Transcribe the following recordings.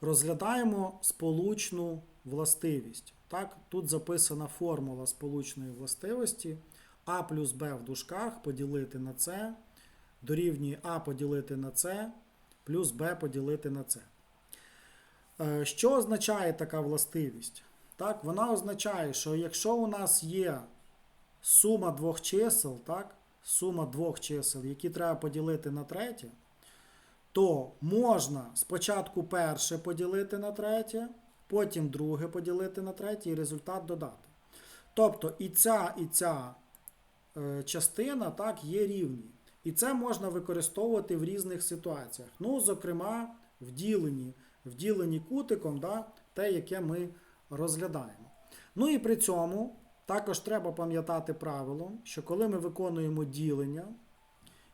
Розглядаємо сполучну властивість. Так, тут записана формула сполучної властивості. А плюс Б в дужках поділити на С дорівнює А поділити на С плюс Б поділити на С. Е, Що означає така властивість? Так, вона означає, що якщо у нас є сума двох чисел, так, сума двох чисел, які треба поділити на третє, то можна спочатку перше поділити на третє, потім друге поділити на третє і результат додати. Тобто і ця, і ця е, частина так, є рівні. І це можна використовувати в різних ситуаціях. Ну, зокрема, в діленні, в діленні кутиком, да, те, яке ми розглядаємо. Ну і при цьому також треба пам'ятати правило, що коли ми виконуємо ділення,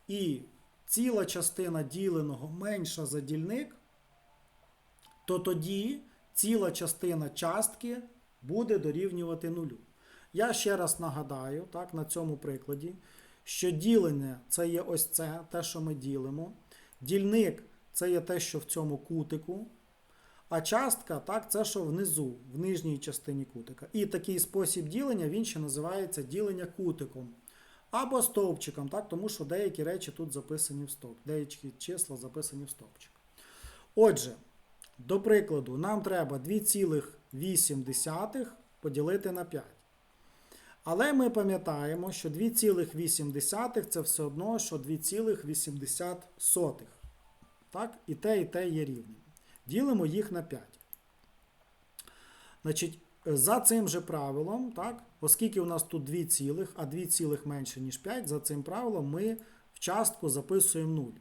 і ціла частина діленого менша за дільник, то тоді ціла частина частки буде дорівнювати нулю. Я ще раз нагадаю, так, на цьому прикладі, що ділення це є ось це, те, що ми ділимо. Дільник це є те, що в цьому кутику. А частка, так, це що внизу, в нижній частині кутика. І такий спосіб ділення він ще називається ділення кутиком. Або стовпчиком, так, тому що деякі речі тут записані в стовп, деякі числа записані в стовпчик. Отже, до прикладу, нам треба 2,8 поділити на 5. Але ми пам'ятаємо, що 2,8 це все одно, що 2,80. Так? І те, і те є рівним. Ділимо їх на 5. Значить, за цим же правилом, так, оскільки у нас тут 2 цілих, а 2 цілих менше, ніж 5, за цим правилом ми в частку записуємо 0.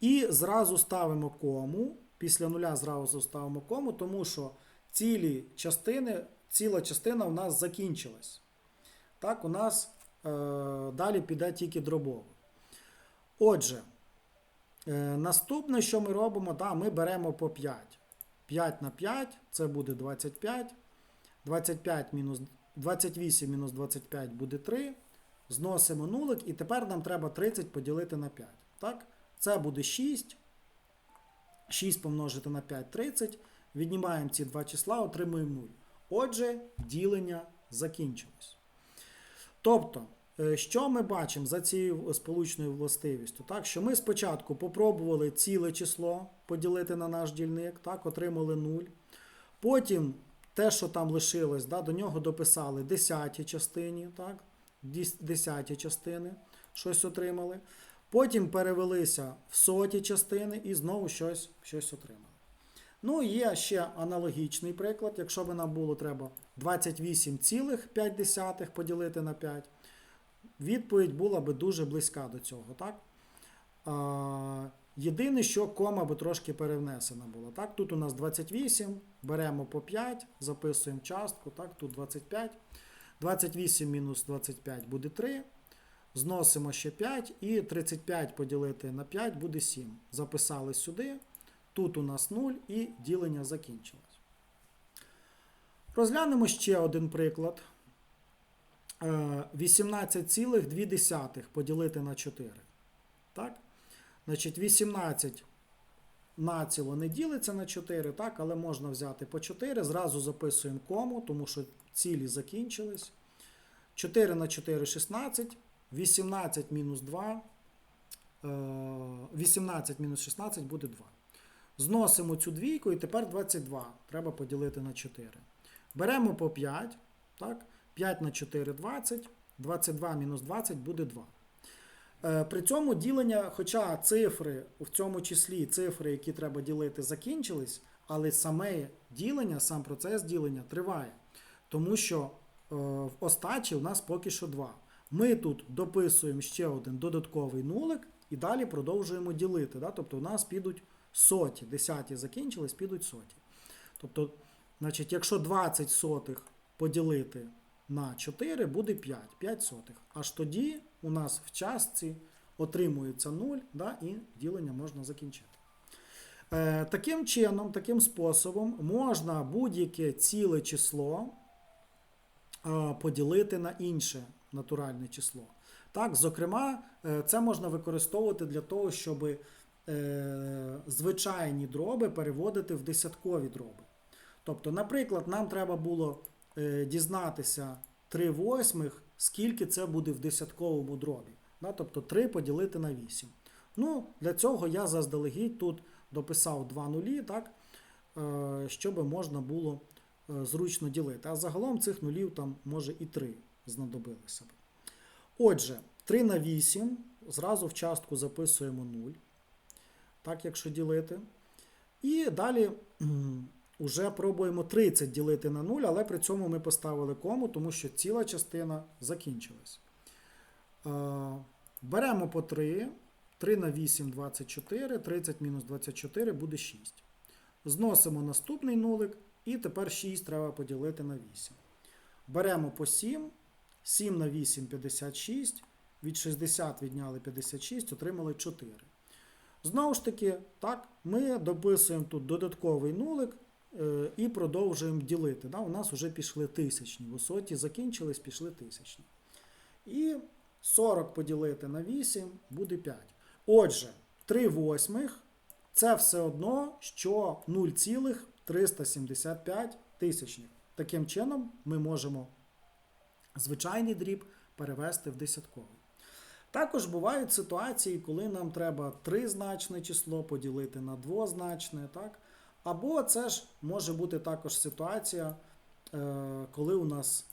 І зразу ставимо кому. Після нуля зразу ставимо кому, тому що цілі частини, ціла частина у нас закінчилась. Так, у нас е, далі піде тільки дробово. Отже, е, наступне, що ми робимо, да, ми беремо по 5. 5 на 5 це буде 25. 25 мінус, 28 мінус 25 буде 3. Зносимо нулик, і тепер нам треба 30 поділити на 5. Так? Це буде 6. 6 помножити на 5 30. Віднімаємо ці два числа, отримуємо 0. Отже, ділення закінчилось. Тобто, е, що ми бачимо за цією сполучною властивістю? Так, що ми спочатку попробували ціле число поділити на наш дільник, так, отримали 0. Потім те, що там лишилось, да, до нього дописали десяті частині, так, десяті частини, щось отримали. Потім перевелися в соті частини і знову щось, щось отримали. Ну, є ще аналогічний приклад. Якщо б нам було треба 28,5 поділити на 5, відповідь була би дуже близька до цього. так? Єдине, що кома би трошки перевнесена була. Так? Тут у нас 28, беремо по 5, записуємо частку, так? тут 25. 28 мінус 25 буде 3. Зносимо ще 5 і 35 поділити на 5 буде 7. Записали сюди. Тут у нас 0 і ділення закінчилось. Розглянемо ще один приклад. Е, 18,2 поділити на 4. Так? Значить, 18 націло не ділиться на 4, так? але можна взяти по 4. Зразу записуємо кому, тому що цілі закінчились. 4 на 4 16. 18 мінус 2. 18 мінус 16 буде 2. Зносимо цю двійку і тепер 22. Треба поділити на 4. Беремо по 5. Так? 5 на 4 20. 22 мінус 20 буде 2. Е, При цьому ділення, хоча цифри, в цьому числі цифри, які треба ділити, закінчились, але саме ділення, сам процес ділення триває. Тому що е, в остачі у нас поки що 2. Ми тут дописуємо ще один додатковий нулик і далі продовжуємо ділити. Да? Тобто у нас підуть соті. Десяті закінчились, підуть соті. Тобто, значить, якщо 20 сотих поділити на 4, буде 5, 5 сотих. Аж тоді у нас в частці отримується 0, да, і ділення можна закінчити. Е, таким чином, таким способом можна будь-яке ціле число е, поділити на інше натуральне число. Так, зокрема, е, це можна використовувати для того, щоб е, звичайні дроби переводити в десяткові дроби. Тобто, наприклад, нам треба було дізнатися 3 восьмих, скільки це буде в десятковому дробі. Да? Тобто 3 поділити на 8. Ну, для цього я заздалегідь тут дописав 2 нулі, так? е, щоб можна було е, зручно ділити. А загалом цих нулів там може і 3 знадобилося б. Отже, 3 на 8, зразу в частку записуємо 0. Так, якщо ділити. І далі уже пробуємо 30 ділити на 0, але при цьому ми поставили кому, тому що ціла частина закінчилась. Е, Беремо по 3. 3 на 8 24, 30 мінус 24 буде 6. Зносимо наступний нулик, і тепер 6 треба поділити на 8. Беремо по 7, 7 на 8 56, від 60 відняли 56, отримали 4. Знову ж таки, так, ми дописуємо тут додатковий нулик і продовжуємо ділити. Да, у нас вже пішли тисячні. Висоті закінчились, пішли тисячні. І 40 поділити на 8 буде 5. Отже, 3 восьмих це все одно, що 0,375 тисячних. Таким чином, ми можемо звичайний дріб перевести в десятковий. Також бувають ситуації, коли нам треба тризначне число поділити на двозначне. Так? Або це ж може бути також ситуація, е, коли у нас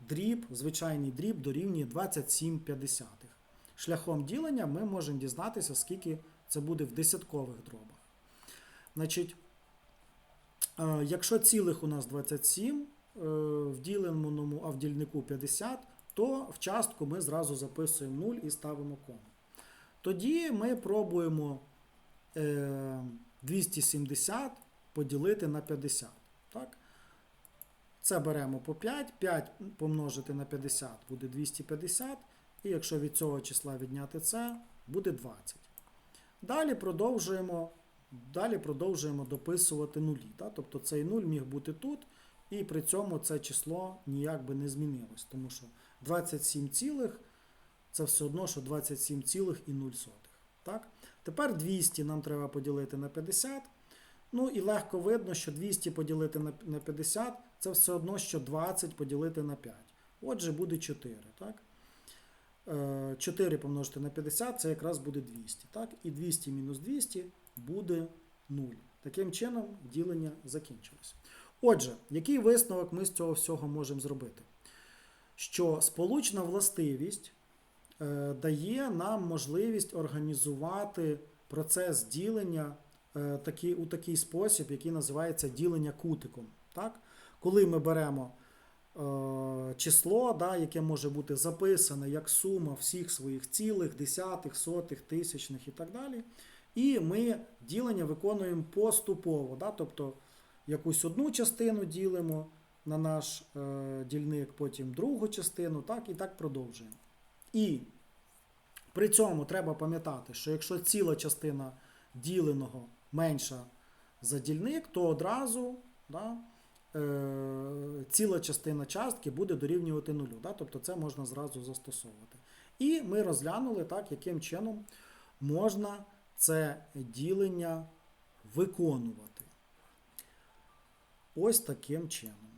дріб, звичайний дріб дорівнює 27,5. Шляхом ділення ми можемо дізнатися, скільки це буде в десяткових дробах. Значить, е, якщо цілих у нас 27, е, в діленому, а в дільнику 50, то в частку ми зразу записуємо 0 і ставимо кому. Тоді ми пробуємо 270 поділити на 50. Так? Це беремо по 5, 5 помножити на 50 буде 250, і якщо від цього числа відняти це, буде 20. Далі продовжуємо, далі продовжуємо дописувати нулі. Так? Тобто цей 0 міг бути тут, і при цьому це число ніяк би не змінилось, тому що 27 цілих це все одно, що 27,0. Тепер 200 нам треба поділити на 50. Ну і легко видно, що 200 поділити на на 50 це все одно, що 20 поділити на 5. Отже, буде 4. Так? Е, 4 помножити на 50 це якраз буде 200. Так? І 200 мінус 200 буде 0. Таким чином, ділення закінчилось. Отже, який висновок ми з цього всього можемо зробити? Що сполучна властивість е, дає нам можливість організувати процес ділення е, такі, у такий спосіб, який називається ділення кутиком. Так? Коли ми беремо е, число, да, яке може бути записане як сума всіх своїх цілих, десятих, сотих, тисячних і так далі. І ми ділення виконуємо поступово. Да? Тобто якусь одну частину ділимо на наш е, дільник, потім другу частину, так і так продовжуємо. І при цьому треба пам'ятати, що якщо ціла частина діленого менша за дільник, то одразу да, е, ціла частина частки буде дорівнювати нулю. Да? Тобто це можна зразу застосовувати. І ми розглянули, так, яким чином можна це ділення виконувати. Ось таким чином.